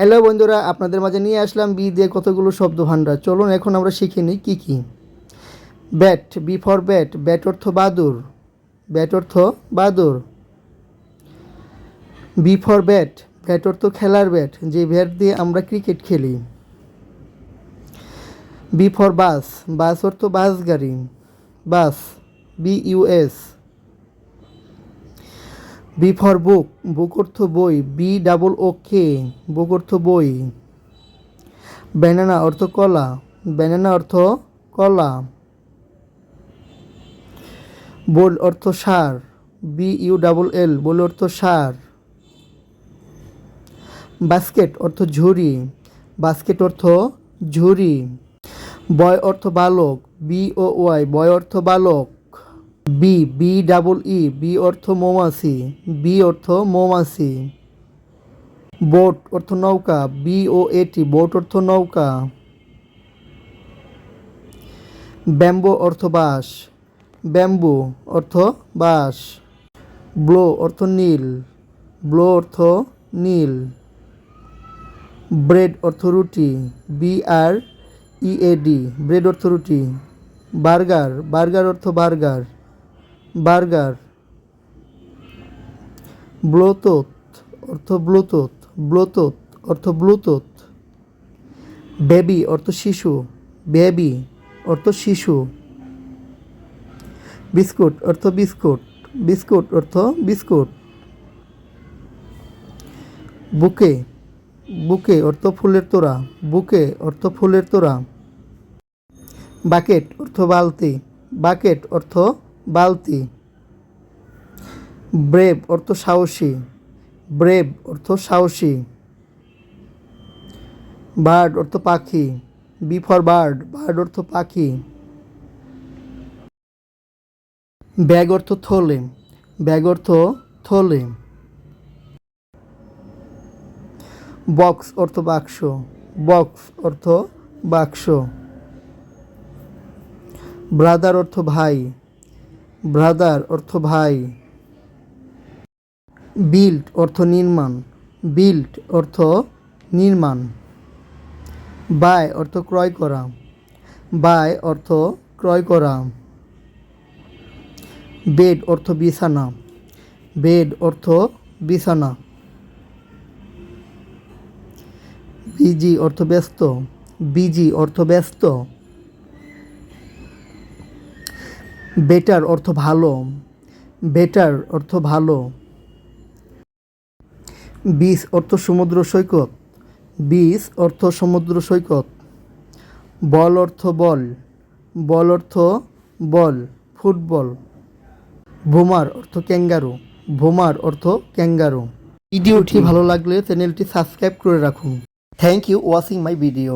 Hello বন্ধুরা, আপনাদের মাঝে নিয়ে আসলাম বি দিয়ে কতগুলো শব্দ ভাণ্ডার চলুন এখন আমরা শিখে নিই কী কী। Bat, B for bat bat অর্থ বাদুর। ব্যাট অর্থ বাদুর। বি ফর ব্যাট ব্যাট অর্থ খেলার ব্যাট, যে ব্যাট দিয়ে আমরা ক্রিকেট খেলি। বি ফর বাস বাস অর্থ বাস গাড়ি। Bus, B U S B for book book অর্থ বই, বি ডাবল ও কে বুক অর্থ বই। ব্যানানা অর্থ কলা, ব্যানানা অর্থ কলা। বোল অর্থ সার, B U double L bull অর্থ সার। বাস্কেট অর্থ ঝুড়ি, বাস্কেট অর্থ ঝুড়ি। বয় অর্থ বালক, বি ও ওয়াই, বয় অর্থ বালক। Bee B double E bee অর্থ মৌমাছি বি অর্থ মৌমাছি। বোট অর্থ নৌকা বি ও এটি বোট অর্থ নৌকা। ব্যাম্বো অর্থ বাঁশ ব্যাম্বু অর্থ বাঁশ। ব্লো অর্থ নীল ব্লো অর্থ নীল। ব্রেড অর্থ রুটি B R E A D bread অর্থ রুটি। বার্গার বার্গার অর্থ বার্গার বার্গার ব্লোতুথ অর্থ ব্লুটুথ ব্লুটুথ, অর্থ ব্লুটুথ, বেবি, অর্থ শিশু, বেবি, অর্থ শিশু, বিস্কুট, অর্থ বিস্কুট বিস্কুট, অর্থ বিস্কুট, বুকে বুকে, অর্থ ফুলের তোড়া, বুকে, অর্থ ফুলের তোড়া, বাকেট, অর্থ বালতি, বাকেট, অর্থ বালতি। ব্রেভ অর্থ সাহসী। ব্রেভ অর্থ সাহসী। বার্ড অর্থ পাখি। বি ফর বার্ড বার্ড অর্থ পাখি। ব্যাগ অর্থ থলে। ব্যাগ অর্থ থলে। বক্স অর্থ বাক্স। বক্স অর্থ বাক্স। ব্রাদার অর্থ ভাই। ব্রাদার অর্থ ভাই। বিল্ট অর্থ নির্মাণ। বিল্ট অর্থ নির্মাণ। বাই অর্থ ক্রয় করা। বাই অর্থ ক্রয় করা। বেড অর্থ বিছানা। বেড অর্থ বিছানা। বিজি অর্থ ব্যস্ত। বিজি অর্থ ব্যস্ত। বেটার অর্থ ভালো, বেটার অর্থ ভালো। বিষ অর্থ সমুদ্র সৈকত, বিষ অর্থ সমুদ্র সৈকত। বল অর্থ বল বল অর্থ বল, ফুটবল। ভোমার অর্থ ক্যাঙ্গারু, ভোমার অর্থ ক্যাঙ্গারু। ভিডিওটি ভালো লাগলে চ্যানেলটি সাবস্ক্রাইব করে রাখুন। Thank you watching my video.